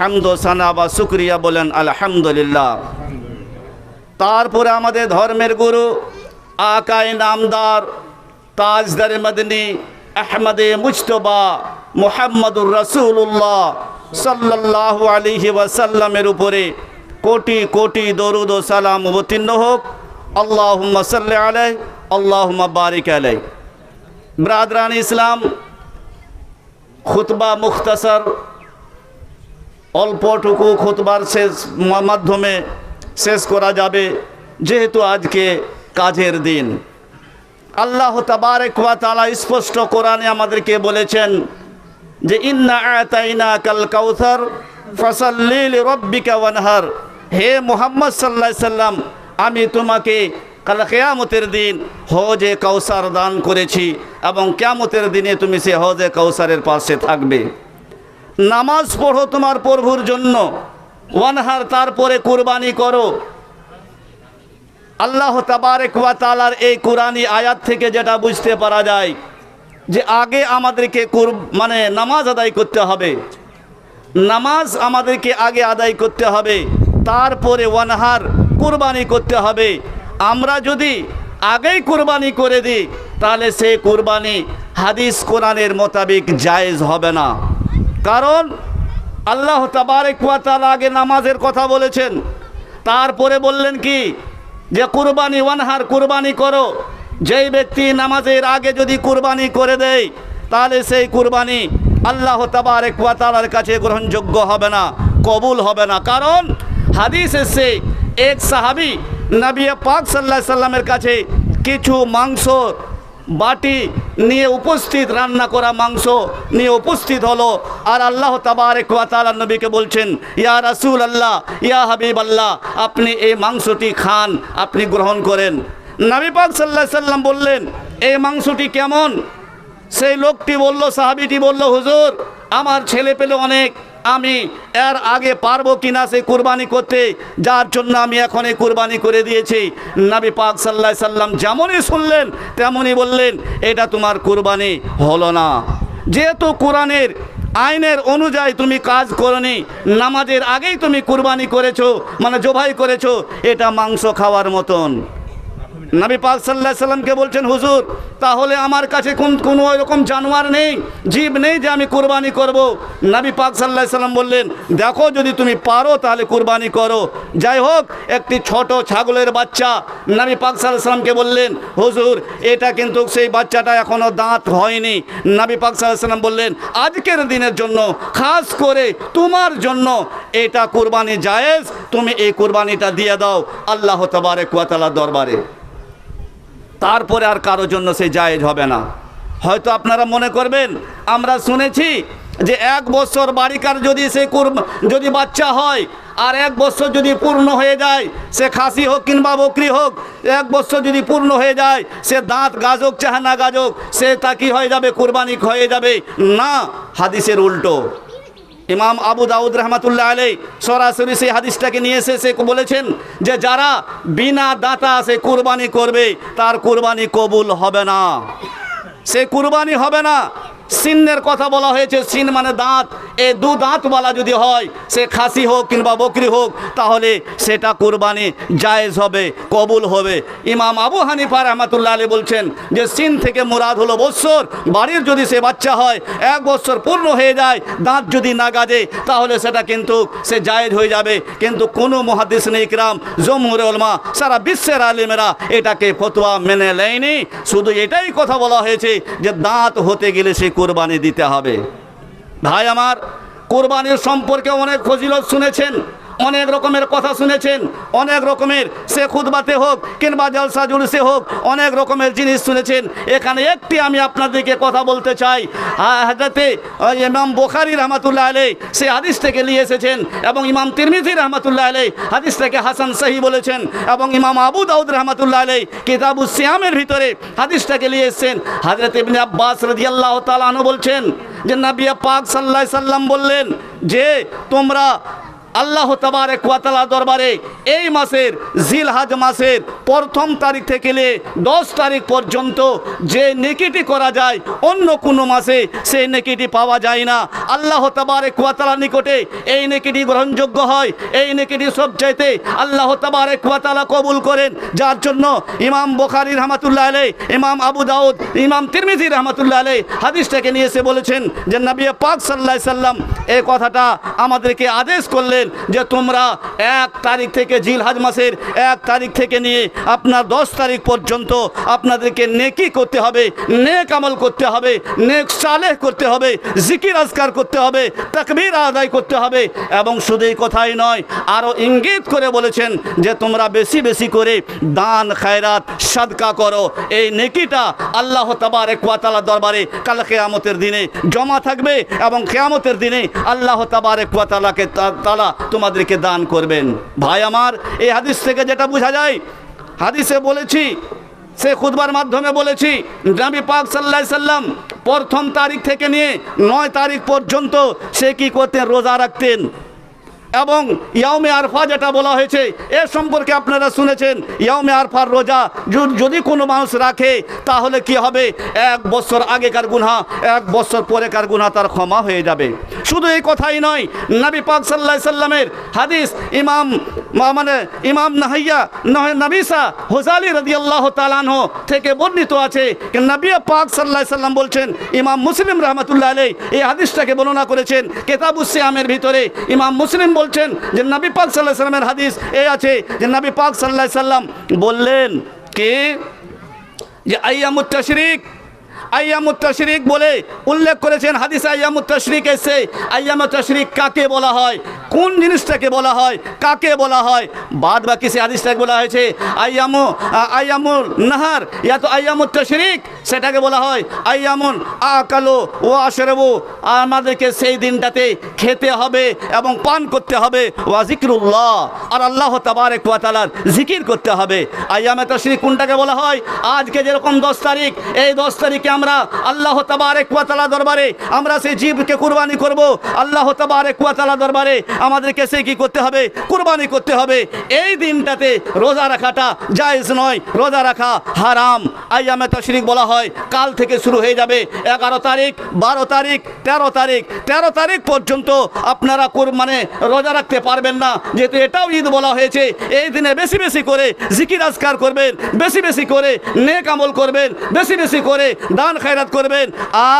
হামদ সানা বা শুক্রিয়া বলেন, আলহামদুলিল্লাহ। তারপরে আমাদের ধর্মের গুরু আকায় নামদার, তাজদার মদনী, আহমদে মুজতবা, মোহাম্মদুর রসুল্লাহ সাল্লাহ আলিহি ওয়াসাল্লামের উপরে কোটি কোটি দরুদ ও সালাম অবতীর্ণ হোক। আল্লাহ সাল্লি আলাই আল্লাহ বারিক আলাই ব্রাদরান ইসলাম, খুতবা মুখতাসার অল্পটুকু খুতবার শেষ মাধ্যমে শেষ করা যাবে, যেহেতু আজকে কাজের দিন। আল্লাহ তাবারেক ওয়া তাআলা স্পষ্ট কোরআনে আমাদেরকে বলেছেন যে, ইন্না আতাইনা কাল কাউসার, ফাসাল্লি লিরাব্বিকা ওয়ানহার। হে মুহাম্মদ সাল্লাল্লাহু সাল্লাম, আমি তোমাকে কাল কিয়ামতের দিন হজে কাউসার দান করেছি এবং কেয়ামতের দিনে তুমি সে হজে কাউসারের পাশে থাকবে। নামাজ পড়ো তোমার প্রভুর জন্য। ওয়ানহার তারপরে কুরবানি করো। আল্লাহ তাবারেক ওয়া তাআলার এই কোরআনী আয়াত থেকে যেটা বুঝতে পারা যায় যে আগে আমাদেরকে মানে নামাজ আদায় করতে হবে। নামাজ আমাদেরকে আগে আদায় করতে হবে। তারপরে ওয়ানহার কুরবানি করতে হবে। আমরা যদি আগেই কুরবানি করে দিই, তাহলে সেই কুরবানি হাদিস কোরআনের মোতাবেক জায়েজ হবে না। কারণ আল্লাহ তাবারেক ওয়া তাআলা আগে নামাজের কথা বলেছেন। তারপরে বললেন কি? যে কুরবানি, ওয়ানহার কুরবানি করো। যেই ব্যক্তি নামাজের আগে যদি কুরবানি করে দেয়, তাহলে সেই কুরবানি আল্লাহ তাবারেক ওয়া তাআলার কাছে গ্রহণযোগ্য হবে না, কবুল হবে না। কারণ হাদিস এসে এক সাহাবি নবী পাক সাল্লাহ সাল্লামের কাছে কিছু মাংস, বাটি নিয়ে উপস্থিত রান্না করা মাংস নিয়ে উপস্থিত হলো। আর আল্লাহ তাবারেক ওয়া নবীকে বলছেন, ইয়া রাসুল আল্লাহ ইয়া হাবিব আল্লাহ আপনি এই মাংসটি খান, আপনি গ্রহণ করেন। নবী পাক সাল্লাহ সাল্লাম বললেন, এই মাংসটি কেমন? সেই লোকটি বলল, সাহাবিটি বলল, হুজুর, আমার ছেলে পেলে অনেক আমি এর আগে পারব কিনা সেই কুরবানি করতে, যার জন্য আমি এখন এই কুরবানি করে দিয়েছি। নবী পাক সাল্লাহ সাল্লাম যেমনই শুনলেন, তেমনই বললেন, এটা তোমার কুরবানি হলো না। যেহেতু কোরআনের আইনের অনুযায়ী তুমি কাজ করনি, নামাজের আগেই তুমি কুরবানি করেছ মানে জবাই করেছ, এটা মাংস খাওয়ার মতন। নবী পাক সাল্লাহ সাল্লামকে বলছেন, হুজুর, তাহলে আমার কাছে কোন, কোনো এরকম জানোয়ার নেই, জীব নেই যে আমি কুরবানি করব? নবী পাক সাল্লাহ সাল্লাম বললেন, দেখো, যদি তুমি পারো তাহলে কুরবানি করো। যাই হোক, একটি ছোট ছাগলের বাচ্চা নবী পাক সাল্লাহ সাল্লামকে বললেন, হুজুর, এটা কিন্তু সেই বাচ্চাটা এখনও দাঁত হয়নি। নবী পাক সাল্লাহ সাল্লাম বললেন, আজকের দিনের জন্য, খাস করে তোমার জন্য এটা কুরবানি জায়েজ। তুমি এই কুরবানিটা দিয়ে দাও আল্লাহ তবারে কুয়াতালা দরবারে। তারপরে আর কারোর জন্য সে জায়েজ হবে না। হয়তো আপনারা মনে করবেন, আমরা শুনেছি যে এক বছর বাড়িকার যদি সে যদি বাচ্চা হয়, আর এক বছর যদি পূর্ণ হয়ে যায়, সে খাসি হোক কিংবা বকরি হোক, এক বছর যদি পূর্ণ হয়ে যায়, সে দাঁত গাজক, চাহানা গাজক, সে তা কি হয়ে যাবে? কুরবানি হয়ে যাবে? না, হাদিসের উল্টো। ইমাম আবু দাউদ রহমাতুল্লাহ আলাই সরাসরি সেই হাদিসটাকে নিয়ে এসে সে বলেছেন যে যারা বিনা দাতা সে কুরবানি করবে, তার কুরবানি কবুল হবে না। সে কুরবানি হবে না। সিনের কথা বলা হয়েছে, সিন মানে দাঁত। এ দু দাঁতওয়ালা যদি হয়, সে খাসি হোক কিংবা বকরি হোক, তাহলে সেটা কুরবানি জায়েজ হবে, কবুল হবে। ইমাম আবু হানিফা রহমাতুল্লাহ আলী বলছেন যে, সিন থেকে মুরাদ হলো বৎসর, বাড়ির যদি সে বাচ্চা হয়, এক বৎসর পূর্ণ হয়ে যায়, দাঁত যদি না গাজে তাহলে সেটা কিন্তু সে জায়েজ হয়ে যাবে। কিন্তু কোনো মহাদিস ইকরাম জমুর ওলমা সারা বিশ্বের আলিমেরা এটাকে ফতোয়া মেনে নেয়নি। শুধু এটাই কথা বলা হয়েছে যে, দাঁত হতে গেলে সে কোরবানি দিতে হবে। ভাই আমার কোরবানির সম্পর্কে অনেক ফজিলত শুনেছেন। অনেক রকমের কথা শুনেছেন, অনেক রকমের, সে খুদবাতে হোক কিংবা জলসা জুলসে হোক, অনেক রকমের জিনিস শুনেছেন। এখানে একটি আমি আপনাদেরকে কথা বলতে চাই। হাজরতে ইমাম বোখারি রহমাতুল্লাহ আলাই সে হাদিস থেকে নিয়ে এসেছেন এবং ইমাম তিরমিজি রহমাতুল্লাহ আলাই হাদিস থেকে হাসান সাহি বলেছেন এবং ইমাম আবু দাউদ রহমাতুল্লাহ আলাই কিতাবু সিয়ামের ভিতরে হাদিসটাকে নিয়ে এসেছেন। হাজরত ইবনে আব্বাস রাদিয়াল্লাহু তাআলা বলছেন যে, নবী পাক সাল্লাল্লাহু সাল্লাম বললেন যে, তোমরা আল্লাহ তাবারে কুয়াতালা দরবারে এই মাসের জিলহাজ মাসের প্রথম তারিখ থেকে দশ তারিখ পর্যন্ত যে নেকিটি করা যায়, অন্য কোনো মাসে সেই নেকিটি পাওয়া যায় না। আল্লাহ তাবারে কুয়াতালা নিকটে এই নেকিটি গ্রহণযোগ্য হয়, এই নেকিটি সবচাইতে আল্লাহ তাবারে কোয়াতালা কবুল করেন, যার জন্য ইমাম বোখারি রহমাতুল্লাহ আলাই ইমাম আবু দাউদ, ইমাম তিরমিজি রহমাতুল্লাহ আলাই হাদিসটাকে নিয়ে এসে বলেছেন যে নবী পাক সাল্লাহ সাল্লাম এই কথাটা আমাদেরকে আদেশ করলেন যে তোমরা এক তারিখ থেকে জিলহাজ মাসের এক তারিখ থেকে নিয়ে আপনার দশ তারিখ পর্যন্ত আপনাদেরকে নেকি করতে হবে, নেক আমল করতে হবে, নেক সালেহ করতে হবে, জিকির আজকার করতে হবে, তাকবীর আদায় করতে হবে। এবং শুধু এই কথাই নয় আরও ইঙ্গিত করে বলেছেন যে তোমরা বেশি বেশি করে দান, খায়রাত, সাদকা করো। এই নেকিটা আল্লাহ তাবারে কুয়াতালা দরবারে কাল কেয়ামতের দিনে জমা থাকবে এবং কেয়ামতের দিনে আল্লাহ তাবারে কুয়াতালাকে তালা তোমাদেরকে দান করবেন। ভাই আমার, এই হাদিস থেকে যেটা বোঝা যায়, হাদিসে বলেছি, সে খুদবার মাধ্যমে বলেছি, নবী পাক সাল্লাহ সাল্লাম প্রথম তারিখ থেকে নিয়ে নয় তারিখ পর্যন্ত সে কি করতেন? রোজা রাখতেন। এবং ইয়াউমে আরফা যেটা বলা হয়েছে, এ সম্পর্কে আপনারা শুনেছেন, ইয়াউমে আরফার রোজা যদি কোনো মানুষ রাখে, তাহলে কি হবে? এক বছর আগেকার গুনহা, এক বছর পরেকার গুনহা তার ক্ষমা হয়ে যাবে। শুধু এই কথাই নয়, নবী পাক সাল্লাহ সাল্লামের হাদিস ইমাম মানে ইমাম নাহাইয়া নবিসা হোসালি রদি আল্লাহ তালানহ থেকে বর্ণিত আছে নবী পাক সাল্লাহ সাল্লাম বলছেন, ইমাম মুসলিম রহমতুল্লাহ আলাই এই হাদিসটাকে বর্ণনা করেছেন। কেতাবুসিয়ামের ভিতরে ইমাম মুসলিম বলছেন যে নবী পাক সাল্লাহ সাল্লামের হাদিস এই আছে যে নবী পাক সাল্লাহ সাল্লাম বললেন কে? যে আইয়ামুত তশরিক আইয়ামুত তশরিক বলে উল্লেখ করেছেন হাদিস আইয়ামুত তশরিক এসে আইয়ামুত তশরিক কাকে বলা হয়? কোন জিনিসটাকে বলা হয়? কাকে বলা হয়? বাদ বাকি সে হাদিসটাকে বলা হয়েছে আইয়ামু আইয়ামুল নাহার, ইয়া তো আইয়ামুত তশরিক, সেটাকে বলা হয় আইয়ামুন আকালো ও আশরবু, আমাদেরকে সেই দিনটাতে খেতে হবে এবং পান করতে হবে, ওয়া জিক্রুল্লাহ আর আল্লাহ তাবারেক ওয়া তাআলার জিকির করতে হবে। আইয়ামে তশরিক কোনটাকে বলা হয়? আজকে যেরকম দশ তারিখ, এই দশ তারিখে আমরা আল্লাহ তাবারেক ওয়া তাআলা দরবারে, আমরা সেই জীবকে কুরবানি করব। আল্লাহ তাবারেক ওয়া তাআলা দরবারে আমাদেরকে সে কি করতে হবে? কুরবানি করতে হবে। এই দিনটাতে রোজা রাখাটা জায়েজ নয়। রোজা রাখা হারাম। আইয়ামে তশরিক বলা হয়, কাল থেকে শুরু হয়ে যাবে। এগারো তারিখ, বারো তারিখ, তেরো তারিখ তেরো তারিখ পর্যন্ত আপনারা কোর- মানে রোজা রাখতে পারবেন না। যেহেতু এটাও ঈদ বলা হয়েছে, এই দিনে বেশি বেশি করে জিকির আজকার করবেন, বেশি বেশি করে নেক আমল করবেন, বেশি বেশি করে দান খায়রাত করবেন।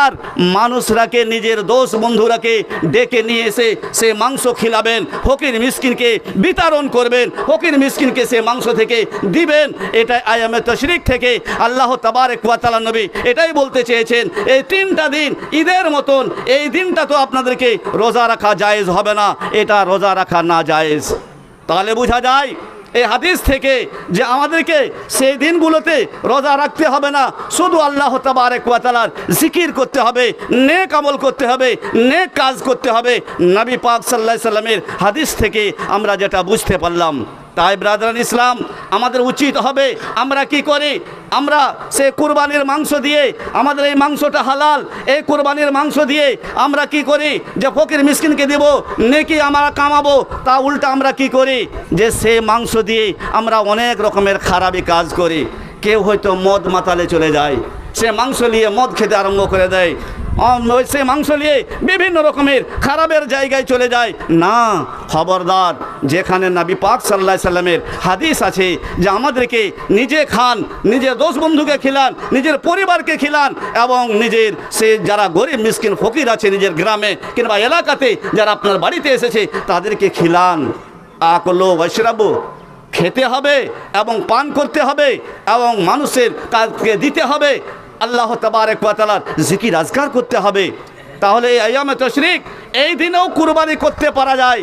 আর মানুষরাকে, নিজের দোষ বন্ধুরাকে ডেকে নিয়ে এসে সে মাংস খিলাবেন, ফকির মিসকিনকে বিতরণ করবেন, ফকির মিসকিনকে সে মাংস থেকে দিবেন। এটাই আয়ামে তশরিক থেকে আল্লাহ তাবারেক ওয়া তাআলা নবী এটাই বলতে চেয়েছেন, এই তিনটা দিন ঈদের মতন, এই দিনটা তো আপনাদেরকে রোজা রাখা জায়েজ হবে না, এটা রোজা রাখা না জায়েজ। তাহলে বোঝা যায় এই হাদিস থেকে যে আমাদেরকে সেই দিনগুলোতে রোজা রাখতে হবে না, শুধু আল্লাহ তাবারেক ওয়া তাআলার জিকির করতে হবে, নেক আমল করতে হবে, নেক কাজ করতে হবে। নবী পাক সাল্লাহ সাল্লামের হাদিস থেকে আমরা যেটা বুঝতে পারলাম তাই, ব্রাদারান ইসলাম, আমাদের উচিত হবে, আমরা কি করি? আমরা সে কুরবানির মাংস দিয়ে, আমাদের এই মাংসটা হালাল, এই কুরবানির মাংস দিয়ে আমরা কি করি? যে ফকির মিসকিনকে দেব, নেকি আমরা কামাবো, তা উল্টা আমরা কি করি? যে সে মাংস দিয়ে আমরা অনেক রকমের খারাপই কাজ করি। কেউ হয়তো মদ মাতালে চলে যায়, সে মাংস নিয়ে মদ খেতে আরম্ভ করে দেয়। সে মাংস নিয়ে বিভিন্ন রকমের খারাপের জায়গায় চলে যায়। না খবরদার, যেখানে নাবি পাক সাল্লাহ সাল্লামের হাদিস আছে যে আমাদেরকে নিজে খান, নিজের দোষ বন্ধুকে খিলান, নিজের পরিবারকে খিলান এবং নিজের সে যারা গরিব, মিসকিন, ফকির আছে নিজের গ্রামে কিংবা এলাকাতে যারা আপনার বাড়িতে এসেছে, তাদেরকে খিলান। আকলো বৈশরাবু খেতে হবে এবং পান করতে হবে এবং মানুষের কাজকে দিতে হবে। আল্লাহ তাবারেক ওয়া তাআলার জিকির আজকার করতে হবে। তাহলে এই আয়ামে তশরিক, এই দিনেও কুরবানি করতে পারা যায়।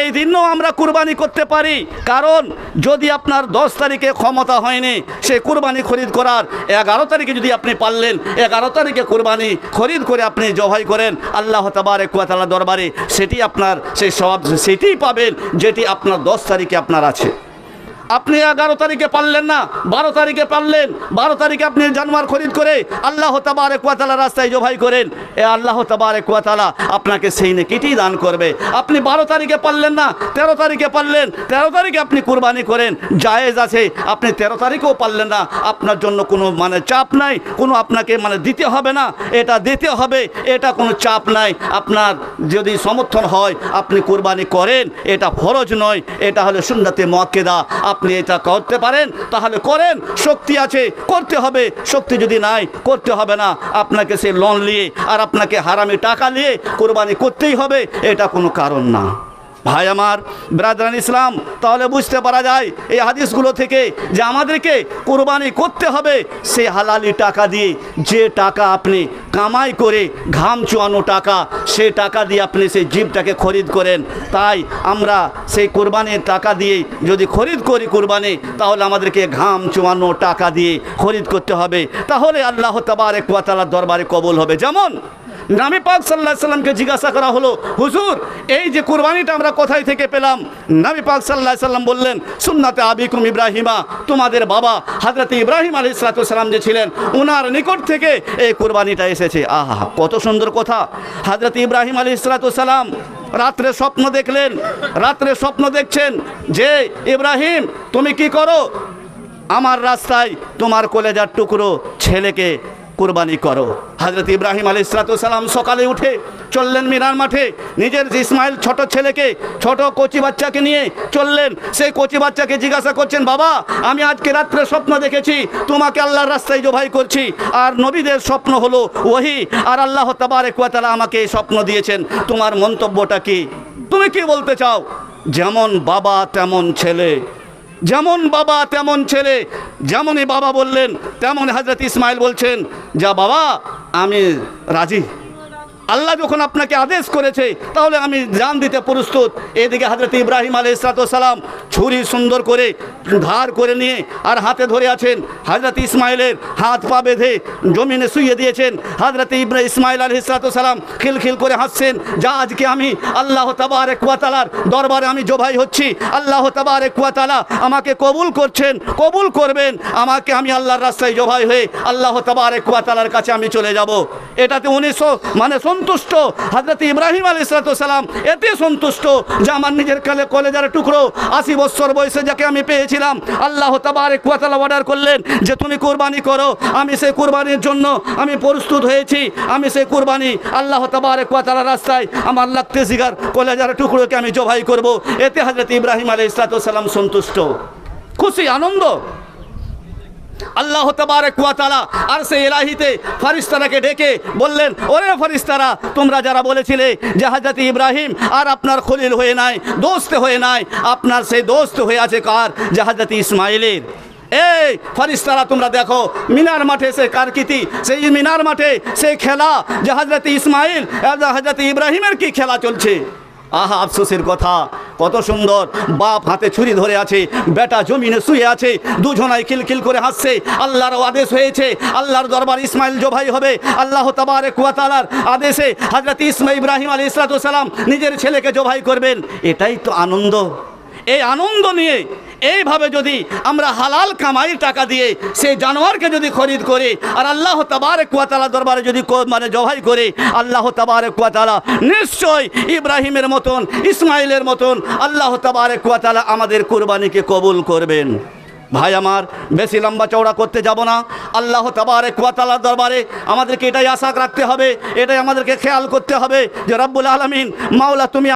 এই দিনও আমরা কুরবানি করতে পারি। কারণ যদি আপনার দশ তারিখে ক্ষমতা হয়নি, সে কুরবানি খরিদ করার, এগারো তারিখে যদি আপনি পারলেন, এগারো তারিখে কুরবানি খরিদ করে আপনি জবাই করেন, আল্লাহ তাবারে কুয়াতালা দরবারে, সেটি আপনার, সেই সব সেটি পাবেন যেটি আপনার দশ তারিখে আপনার আছে। আপনি এগারো তারিখে পারলেন না, বারো তারিখে পারলেন, বারো তারিখে আপনি জানোয়ার খরিদ করে আল্লাহ তাবারে কুয়াতালা রাস্তায় জবাই করেন। এ আল্লাহ তাবারে কুয়াতালা আপনাকে সেই নেকিটি দান করবে। আপনি বারো তারিখে পারলেন না, তেরো তারিখে পারলেন, তেরো তারিখে আপনি কুরবানি করেন। জায়েজ আছে, আপনি তেরো তারিখেও পারলেন না, আপনার জন্য কোনো মানে চাপ নাই, কোনো আপনাকে মানে দিতে হবে না, এটা দিতে হবে, এটা কোনো চাপ নাই। আপনার যদি সমর্থন হয়, আপনি কুরবানি করেন, এটা ফরজ নয়, এটা হলে সুন্নাতে মক্কেদা আপনি এটা করতে পারেন, তাহলে করেন। শক্তি আছে, করতে হবে। শক্তি যদি নাই, করতে হবে না। আপনাকে সে লোন নিয়ে আর আপনাকে হারামি টাকা নিয়ে কোরবানি করতেই হবে, এটা কোনো কারণ না। ভাই আমার ব্রাদারান ইসলাম, তাহলে বুঝতে পারা যায় এই হাদিসগুলো থেকে যে আমাদেরকে কোরবানি করতে হবে সে হালালি টাকা দিয়ে যে টাকা আপনি কামাই করে ঘাম চুয়ানো টাকা সে টাকা দিয়ে আপনি সেই জীবটাকে খরিদ করেন। তাই আমরা সেই কোরবানির টাকা দিয়ে যদি খরিদ করি কোরবানি, তাহলে আমাদেরকে ঘাম চুয়ানো টাকা দিয়ে খরিদ করতে হবে। তাহলে আল্লাহ ওয়া তাআলার দরবারে কবল হবে। যেমন নামি পাক সাল্লাহ সাল্লামকে জিজ্ঞাসা করা হলো, হুজুর, এই যে কুরবানিটা আমরা কোথায় থেকে পেলাম? নামি পাক সাল্লাহ সাল্লাম বললেন, সুন্নাতে আবিকুম ইব্রাহিমা, তোমাদের বাবা হাজরত ইব্রাহিম আলী সালাম যে ছিলেন, উনার নিকট থেকে এই কুরবানিটা এসেছে। আহা, কত সুন্দর কথা। হাজরত ইব্রাহিম আলী সালাম রাত্রে স্বপ্ন দেখলেন, রাত্রে স্বপ্ন দেখছেন যে, ইব্রাহিম, তুমি কি করো? আমার রাস্তায় তোমার কলেজার টুকরো ছেলেকে কুরবানি করো। হাজরত ইব্রাহিম আলী সালাম সকালে উঠে চললেন মিনার মাঠে। নিজের ইসমাইল ছোট ছেলেকে, ছোট কচি বাচ্চাকে নিয়ে চললেন। সেই কচি বাচ্চাকে জিজ্ঞাসা করছেন, বাবা, আমি আজকে রাত্রে স্বপ্ন দেখেছি। তোমাকে আল্লাহর রাস্তায় জবাই করছি। আর নবীদের স্বপ্ন হলো ওহি। আর আল্লাহ তাবারেক ওয়া আমাকে এই স্বপ্ন দিয়েছেন। তোমার মন্তব্যটা কি? তুমি কি বলতে চাও? যেমন বাবা, তেমন ছেলে। যেমন বাবা, তেমন ছেলে। যেমনই বাবা বললেন তেমন হাজরত ইসমাইল বলছেন, যা বাবা, আমি রাজি। আল্লাহ যখন আপনাকে আদেশ করেছে, তাহলে আমি জান দিতে প্রস্তুত। এদিকে হজরত ইব্রাহিম আলী সালাম ছুরি সুন্দর করে ধার করে নিয়ে আর হাতে ধরে আছেন। হজরত ইসমাইলের হাত পা বেঁধে জমিনে শুয়ে দিয়েছেন। হজরত ইব্রা ইসমাইল আলী সালাম খিলখিল করে হাসছেন, যা আজকে আমি আল্লাহ তাবারে কুয়াতালার দরবারে আমি জোভাই হচ্ছি। আল্লাহ তাবারে কুয়াতালা আমাকে কবুল করছেন, কবুল করবেন। আমাকে আমি আল্লাহর রাস্তায় জোভাই হয়ে আল্লাহ তাবারে কুয়াতালার কাছে আমি চলে যাব। এটাতে উনিশশো মানে সন্তুষ্ট। হজরত ইব্রাহিম আলী সালাম এতে সন্তুষ্ট যে আমার নিজের কালে কলেজার টুকরো আশি বছর বয়সে যাকে আমি পেয়েছিলাম, আল্লাহ তাবারে কুয়াতালা অর্ডার করলেন যে তুমি কোরবানি করো। আমি সেই কোরবানির জন্য আমি প্রস্তুত হয়েছি। আমি সেই কোরবানি আল্লাহ তাবারে কুয়াতালা রাস্তায় আমার লাগতে জিগার কলেজার টুকরোকে আমি জবাই করব। এতে হজরত ইব্রাহিম আলী সালাম সন্তুষ্ট। খুশি, আনন্দ? আল্লাহ তাবারক ওয়া তাআলা আর সেই এলাহিতে ফারিস্তারাকে ডেকে বললেন, ওরে ফারিস্তারা, তোমরা যারা বলেছিলে হযরত ইব্রাহিম আর আপনার খলিল হয়ে নাই, দোস্ত হয়ে নাই, আপনার সেই দোস্ত হয়ে আছে কার? যে ইসমাইলের এই ফারিস্তারা, তোমরা দেখো, মিনার মাঠে সে কারকিতি, সেই মিনার মাঠে সেই খেলা, যে হজরত ইসমাইল হজরত ইব্রাহিমের কি খেলা চলছে? আহা আফসোসের কথা, কত সুন্দর। বাপ হাতে ছুরি ধরে আছে, বেটা জমিনে শুয়ে আছে দুজনায় খিলখিল করে হাসছে, আল্লাহর আদেশ হয়েছে, আল্লাহর দরবার ইসমাইল জোভাই হবে, আল্লাহ তাবারে কুয়াতালার আদেশে হাজরত ইসমাই ইব্রাহিম আলী ইসলাতাম নিজের ছেলেকে জোভাই করবেন। এটাই তো আনন্দ। এই আনন্দ নিয়ে এইভাবে যদি আমরা হালাল কামাই টাকা দিয়ে সেই জানোয়ারকে যদি খরিদ করে, আর আল্লাহ তাবারে কুয়াতালা দরবারে যদি মানে জবাই করে, আল্লাহ তাবারে কুয়াতালা নিশ্চয় ইব্রাহিমের মতন ইসমাইলের মতন আল্লাহ তাবারে কুয়াতালা আমাদের কুরবানিকে কবুল করবেন। ভাই আমার, বেশি লম্বা চওড়া করতে যাব না। আল্লাহ তাবারে কুয়াতালার দরবারে আমাদেরকে এটাই আশা রাখতে হবে, এটাই আমাদেরকে খেয়াল করতে হবে যে রব্বুল আলমিন মাওলা তুমি